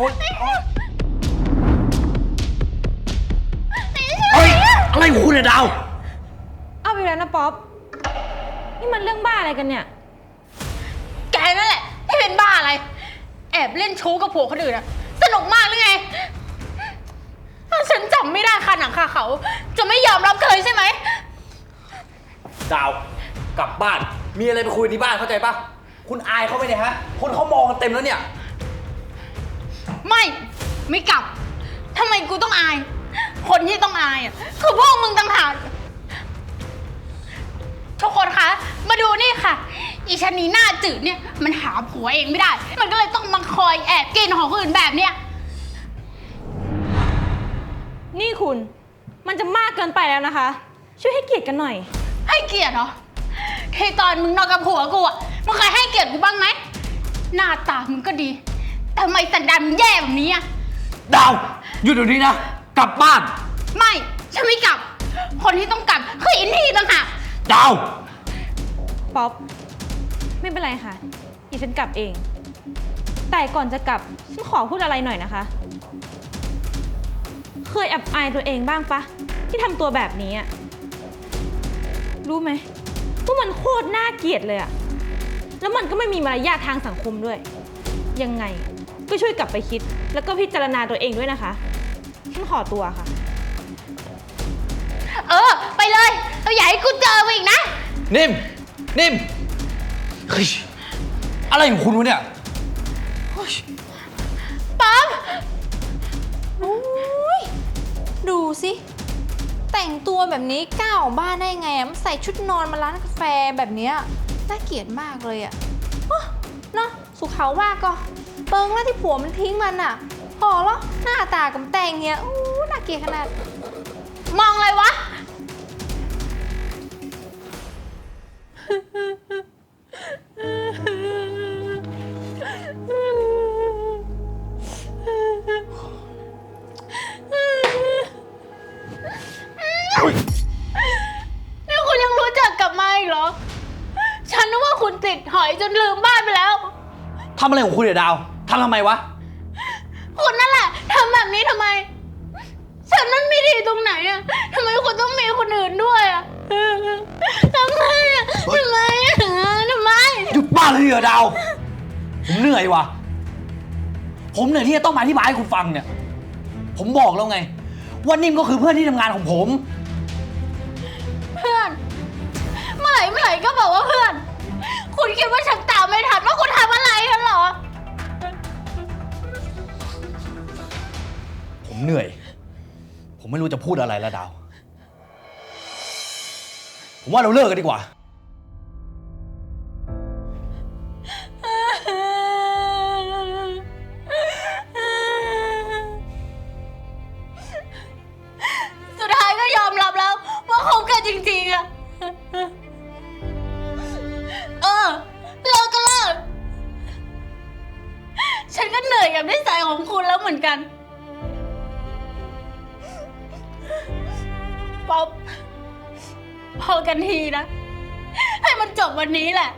อ๊ยโอ๊ยเฮ้ยอะไรของคุณเนี่ยดาว เอาไปแล้วนะป๊อป นี่มันเรื่องบ้าอะไรกันเนี่ย แกนั่นแหละที่เป็นบ้าอะไร แอบเล่นชู้กับผัวคนอื่นอะสนุกมากหรือไง ถ้าฉันจำไม่ได้คาหนังคาเขา จะไม่ยอมรับเธอใช่ไหม ดาว กลับบ้าน มีอะไรไปคุยที่บ้านเข้าใจปะคุณอายเขาไหมเนี่ยฮะ คนเขามองกันเต็มแล้วเนี่ย ไม่ ไม่กลับทำไมกูต้องอาย คนที่ต้องอายอะคือพวกมึงต่างหากทุกคนคะ มาดูนี่ค่ะ อีชะนีหน้าจืดเนี่ย มันหาผัวเองไม่ได้ มันก็เลยต้องมาคอยแอบกินของคนอื่นแบบเนี้ย นี่คุณ มันจะมากเกินไปแล้วนะคะ ช่วยให้เกียรติกันหน่อย ให้เกียรติเหรอที่ตอนมึงนอนกับผัวกูอะ มึงเคยให้เกียรติกูบ้างไหม หน้าตามึงก็ดีแต่ ทำไมสันดานมึงแย่แบบนี้อะดาวหยุดเดี๋ยวนี้นะ กลับบ้าน ไม่ ฉันไม่กลับ คนที่ต้องกลับคืออินทีต่างหากดาว ป๊อป ไม่เป็นไรค่ะดิฉันกลับเอง แต่ก่อนจะกลับ ฉันขอพูดอะไรหน่อยนะคะ เคยอับอายตัวเองบ้างปะที่ทำตัวแบบนี้อะรู้ไหมว่ามันโคตรน่าเกลียดเลยอะแล้วมันก็ไม่มีมารยาททางสังคมด้วย ยังไง ก็ช่วยกลับไปคิด แล้วก็พิจารณาตัวเองด้วยนะคะฉันขอตัวค่ะ เออ ไปเลย เราอย่าให้กูเจอมึงอีกนะ นิ่ม นิ่มเฮ้ยอะไรของคุณวะเนี่ยป๊อปอุ๊ยดูสิ แต่งตัวแบบนี้กล้าออกบ้านได้ไงอะมันใส่ชุดนอนมาร้านกาแฟแบบเนี้ยน่าเกลียดมากเลยอะอ๊ะ เนาะสุเขาว่าก็เปิงแล้วที่ผัวมันทิ้งมันอะพอแล้วหน้าตากับแต่งเงี้ยอู้น่าเกลียดขนาด มองอะไรวะ ทำอะไรของคุณเนี่ยดาวทำทำไมวะ คุณนั่นแหละทำแบบนี้ทำไม ฉันมันไม่ดีตรงไหนอะทำไมคุณต้องมีคนอื่นด้วยอะทำไมอะทำไมอะทำไม หยุดบ้าเลยเหรอดาวผมเหนื่อยว่ะผมเหนื่อยที่จะต้องมาอธิบายให้คุณฟังเนี่ย ผมบอกแล้วไง ว่านิ่มก็คือเพื่อนที่ทำงานของผม เพื่อน เมื่อไหร่เมื่อไหร่ก็บอกว่าเพื่อน คุณคิดว่าฉันตามไม่ทันว่าคุณทำอะไรกันเหรอ ผมเหนื่อย ผมไม่รู้จะพูดอะไรแล้วดาว ผมว่าเราเลิกกันดีกว่า ของคุณแล้วเหมือนกัน ป๊อปพอกันทีนะ ให้มันจบวันนี้แหละ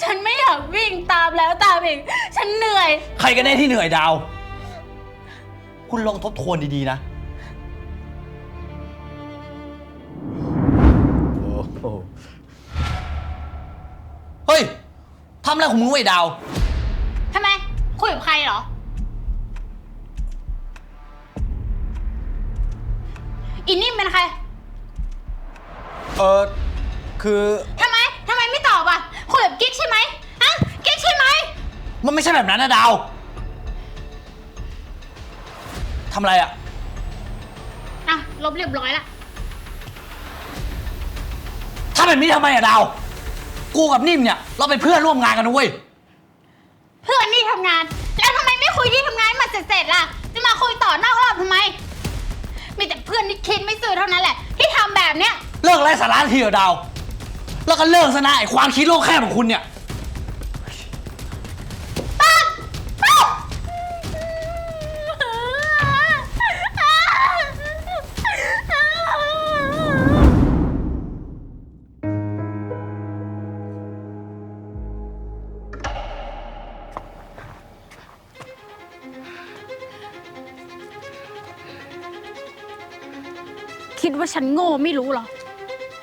ฉันไม่อยากวิ่งตามแล้วตามอีก ฉันเหนื่อย ใครกันแน่ที่เหนื่อยดาว คุณลองทบทวนดีๆนะ โอ้โหเฮ้ยทำอะไรของมึงไว้ดาวทำไม คุยกับใครเหรอ อินนี่เป็นใคร เออคือทำไม ทำไมไม่ตอบอะ คุยกับกิ๊กใช่ไหมฮะกิ๊กใช่ไหม มันไม่ใช่แบบนั้นนะดาวทำอะไรอะอะ ลบเรียบร้อยละทำแบบนี้ทำไมอะดาว กูกับนิ่มเนี่ย เราเป็นเพื่อนร่วมงานกันนะเว้ย เพื่อนนี่ทำงาน แล้วทำไมไม่คุยที่ทำงานให้มาเสร็จๆล่ะ จะมาคุยต่อนอกรอบทำไม มีแต่เพื่อนที่คิดไม่ซื่อเท่านั้นแหละ ที่ทำแบบเนี้ย เลิกไร้สาระทีเถอะดาว แล้วก็เลิกซะนะไอ้ความคิดโลกแคบของคุณเนี่ย คิดว่าฉันโง่ไม่รู้เหรอ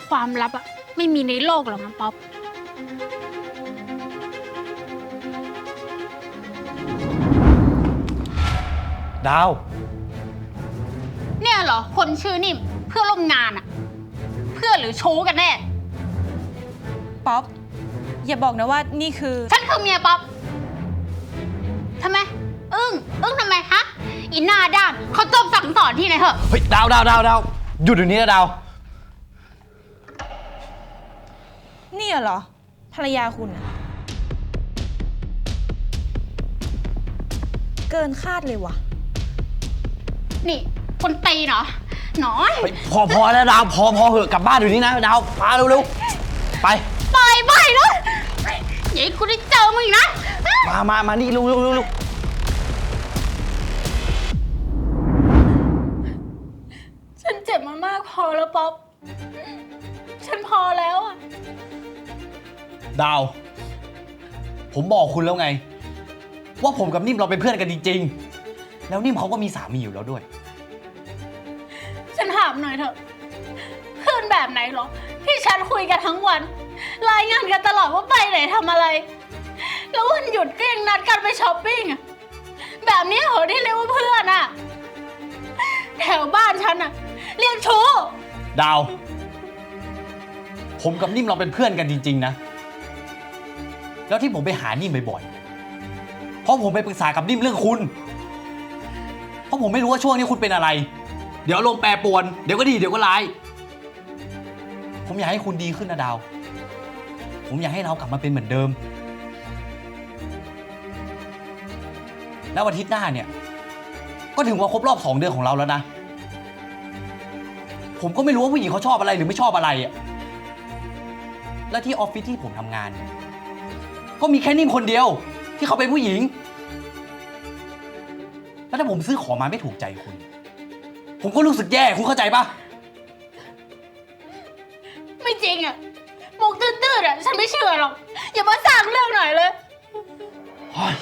ความลับอะไม่มีในโลกหรอกนะป๊อป ดาว เนี่ยเหรอ คนชื่อนิ่มเพื่อนร่วมงานอะเพื่อนหรือชู้กันแน่ ป๊อป อย่าบอกนะว่านี่คือ ฉันคือเมียป๊อปทำไม อึ้ง อึ้งทำไมฮะอีหน้าด้านเขาจบสั่งสอนที่ไหนเหอะ เฮ้ย ดาวดาวดาวดาว หยุดเดี๋ยวนี้นะดาวนี่เหรอ ภรรยาคุณอะเกินคาดเลยว่ะ นี่คนตีนเหรอหน้อยเฮ้ยพอพอแล้วดาว พอพอเหอะกลับบ้านเดี๋ยวนี้นะดาวพาเร็วๆ ไป ปล่อยไปเลยอย่าให้กูได้เจอมึงอีกนะ มามามานี่เร็วเร็วเร็วเฉันพอแล้วอะดาว ผมบอกคุณแล้วไง ว่าผมกับนิ่มเราเป็นเพื่อนกันจริง ๆ แล้วนิ่มเขาก็มีสามีอยู่แล้วด้วย ฉันถามหน่อยเถอะ เพื่อนแบบไหนเหรอ ที่ฉันคุยกันทั้งวัน รายงานกันตลอดว่าไปไหนทำอะไร แล้ววันหยุดก็ยังนัดกันไปช้อปปิ้งอะแบบนี้เหรอที่เรียกว่าเพื่อนอะแถวบ้านฉันอะเรียกชู้ ดาว ผมกับนิ่มเราเป็นเพื่อนกันจริง ๆ นะ แล้วที่ผมไปหานิ่มบ่อยๆ เพราะผมไปปรึกษากับนิ่มเรื่องคุณ เพราะผมไม่รู้ว่าช่วงนี้คุณเป็นอะไร เดี๋ยวลมแปรปรวน เดี๋ยวก็ดี เดี๋ยวก็ร้าย ผมอยากให้คุณดีขึ้นนะดาว ผมอยากให้เรากลับมาเป็นเหมือนเดิม แล้วอาทิตย์หน้าเนี่ย ก็ถึงวันครบรอบสองเดือนของเราแล้วนะ ผมก็ไม่รู้ว่าผู้หญิงเขาชอบอะไรหรือไม่ชอบอะไรอะแล้วที่ออฟฟิศที่ผมทำงานเนี่ยก็มีแค่นิ่มคนเดียว ที่เขาเป็นผู้หญิง แล้วถ้าผมซื้อของมาไม่ถูกใจคุณ ผมก็รู้สึกแย่คุณเข้าใจปะ ไม่จริงอะมุกตื้นๆอะฉันไม่เชื่อหรอก อย่ามาสร้างเรื่องหน่อยเลย เฮ้ย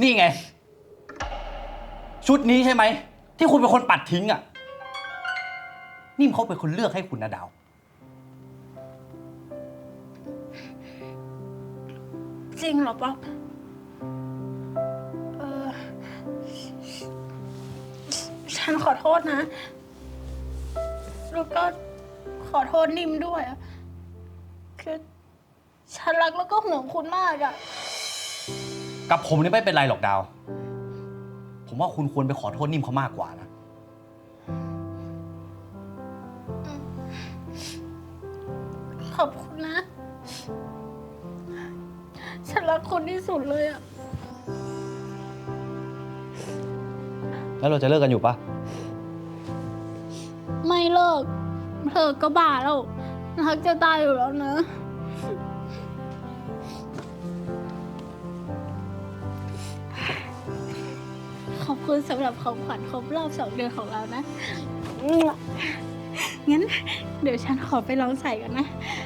นี่ไง ชุดนี้ใช่ไหม ที่คุณเป็นคนปัดทิ้งอะ นิ่มเขาเป็นคนเลือกให้คุณนะดาว จริงเหรอป๊อปเออฉันขอโทษนะ แล้วก็ขอโทษนิ่มด้วยอะคือฉันรักแล้วก็ห่วงคุณมากอะ กับผมนี่ไม่เป็นไรหรอกดาว ผมว่าคุณควรไปขอโทษนิ่มเขามากกว่านะ ขอบคุณนะ ฉันรักคุณที่สุดเลยอะแล้วเราจะเลิกกันอยู่ปะไม่เลิก เธอก็บ้าแล้วรักจะตายอยู่แล้วนะ ขอบคุณสำหรับของขวัญครบรอบสองเดือนของเรานะ งั้นเดี๋ยวฉันขอไปลองใส่กันนะดีใจอะ